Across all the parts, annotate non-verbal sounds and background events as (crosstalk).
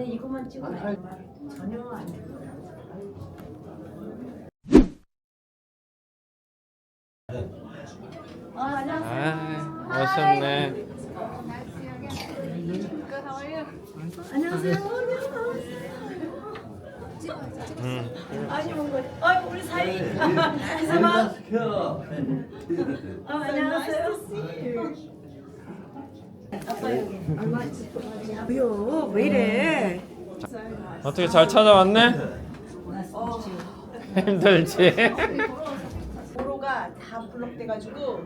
그냥 이것만 찍어. 전혀 안 돼. 아, 안녕하세요. 아, 멋있네. 안녕하세요. 응. 아니 뭔가 아 우리 사이 (laughs) 아 안녕하세요 뭐요? 왜 이래? 어떻게 잘 찾아왔네? 힘들지? 도로가 다 블록돼가지고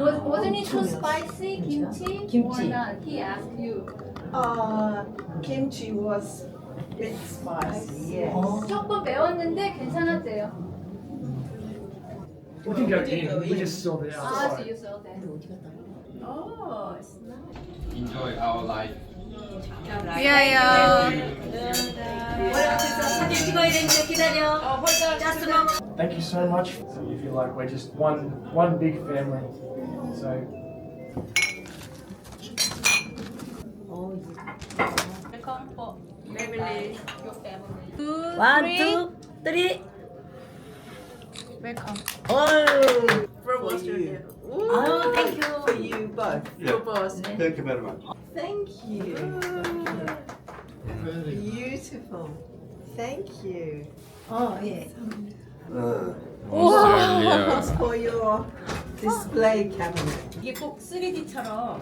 Was, wasn't it too spicy, kimchi? Kimchi. Or not? He asked you. 어, kimchi was bit spicy. Yes. 조금 매웠는데 괜찮았대요. We can go in. We just saw the 아, so outside. you saw that. Oh, it's nice. Enjoy our life. 사진 찍어야 되니까 기다려 짜스만 Thank you so much. So you feel like we're just one one big family. So Welcome for family, your family. 원투 쓰리 Welcome. 어유 From Australia. 아유 땡큐 For you both. For both. Thank you very much. Thank you. Beautiful. Thank you. 어예 오스트레일리아. It's (laughs) for your display cabinet. 이게 꼭 3D처럼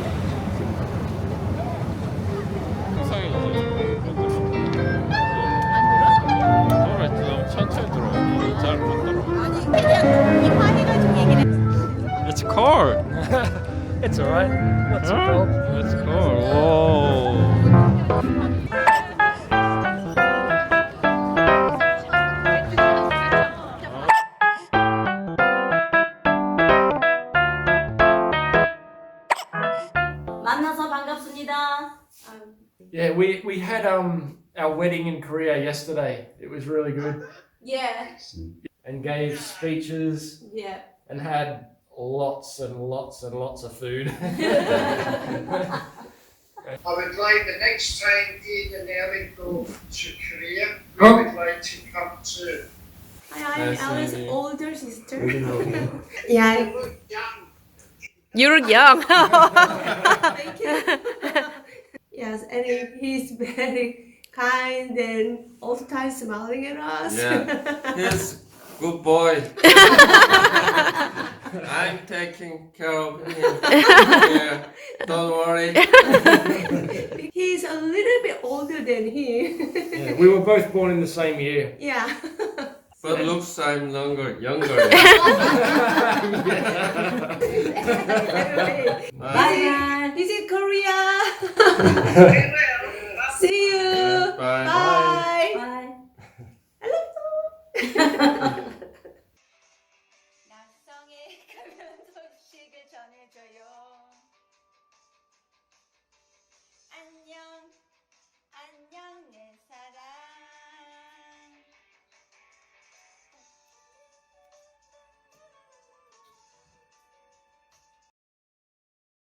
it's alright. What's the Huh? problem? It's cold. Whoa. 만나서 반갑습니다 Yeah, we we had um our wedding in Korea yesterday. It was really good Yeah. and gave speeches Yeah. and had lots and lots and lots of food. (laughs) (laughs) I would like the next time Ian and Ellen go to Korea, we Huh? would like to come too. Hi, I'm Alice's older sister. (laughs) yeah. You yeah. look young. You're young. Thank you. yes, and he's very kind and all the time smiling at us. Yeah. He's Good boy. (laughs) I'm taking care of him. (laughs) yeah, don't worry. (laughs) He's a little bit older than he. Yeah, we were both born in the same year. Yeah. But looks I'm younger, younger. Bye. Bye. Visit Korea. See you. Bye. bye. bye. bye.